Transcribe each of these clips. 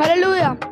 Aleluya.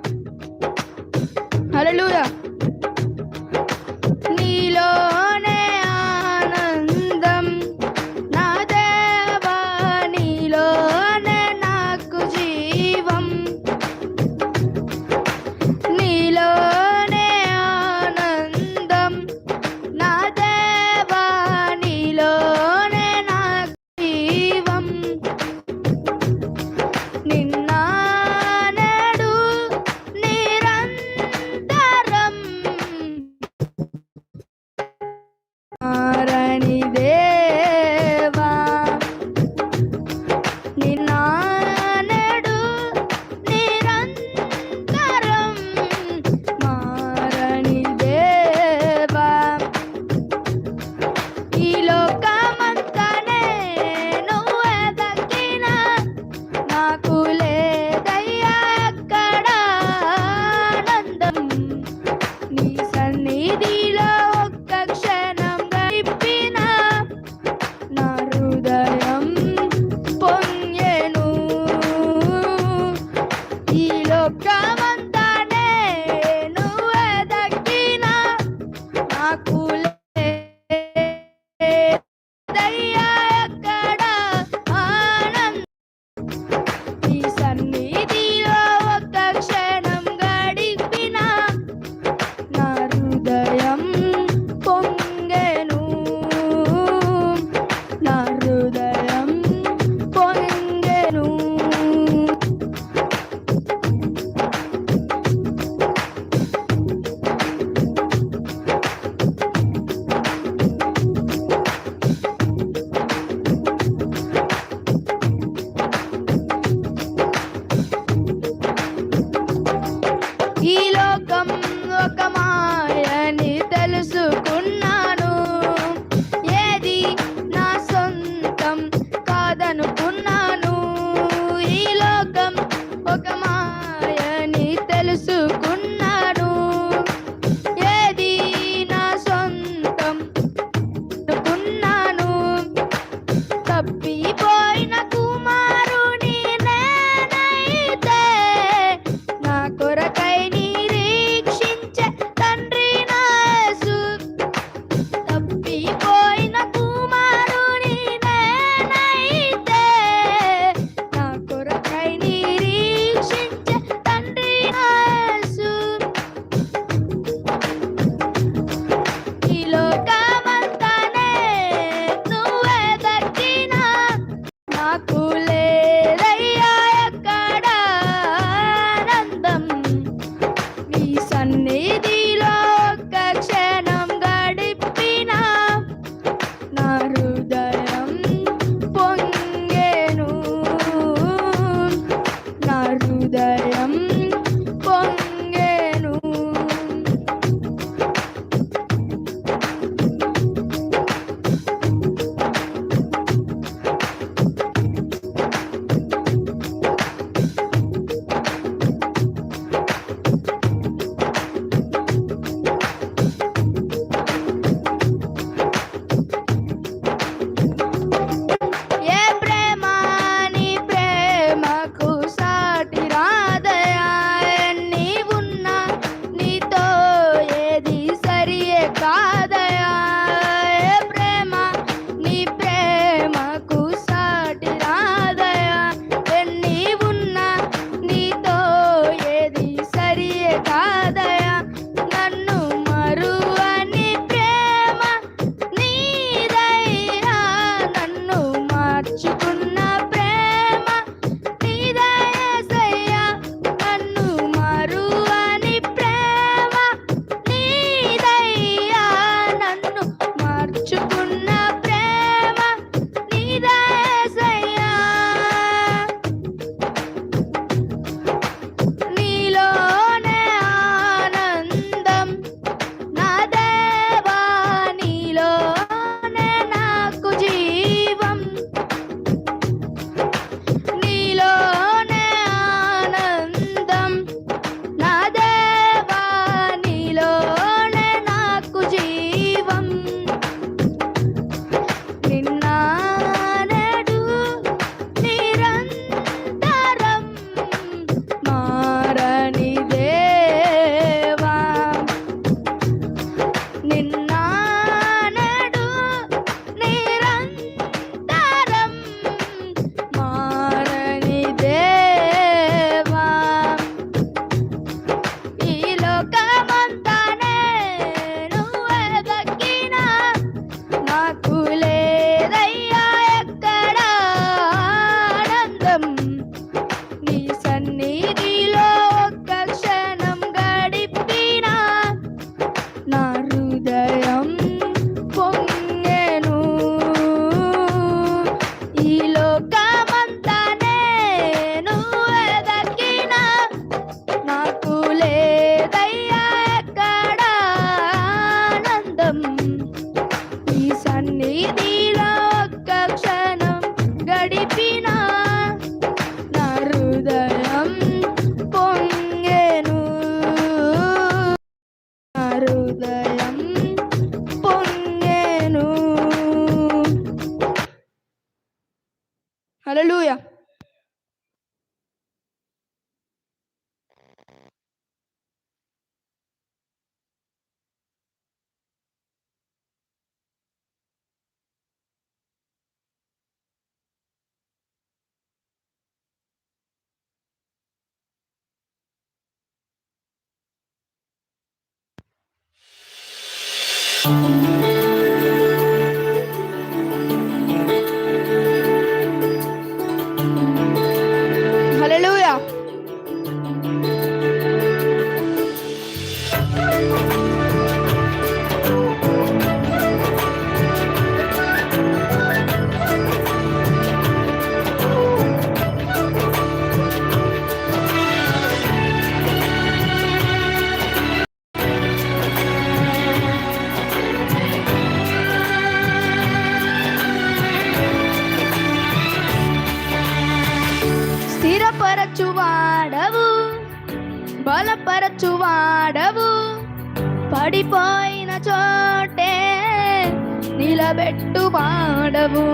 నిలబెట్టువాడవు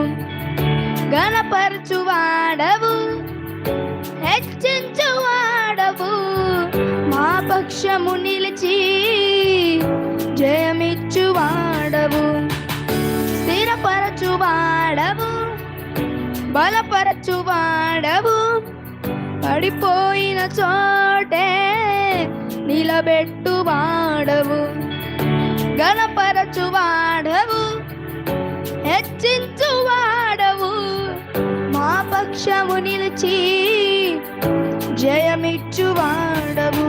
గణపరచువాడవు హెచ్చించువాడవు మా పక్షము నిలిచి జయమిచ్చువాడవు స్థిరపరచువాడవు బలపరచువాడవు పడిపోయిన చోటే నిలబెట్టువాడవు గణపరచువాడవు హెచ్చించువాడవు. మా పక్షము నిలిచి జయమిచ్చువాడవు.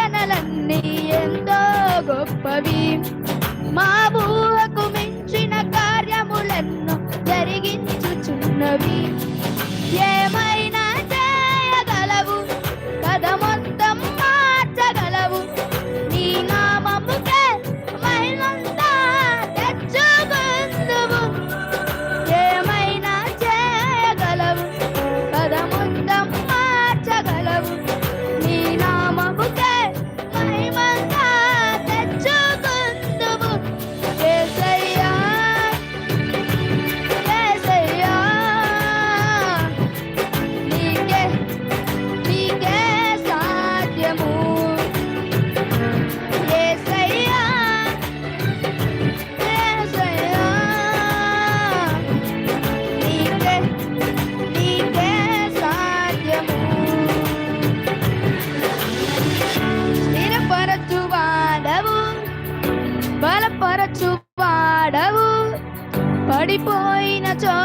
గొప్పవి పడిపోయిన చో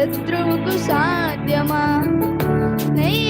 శత్రువుకు సాధ్యమా? నీ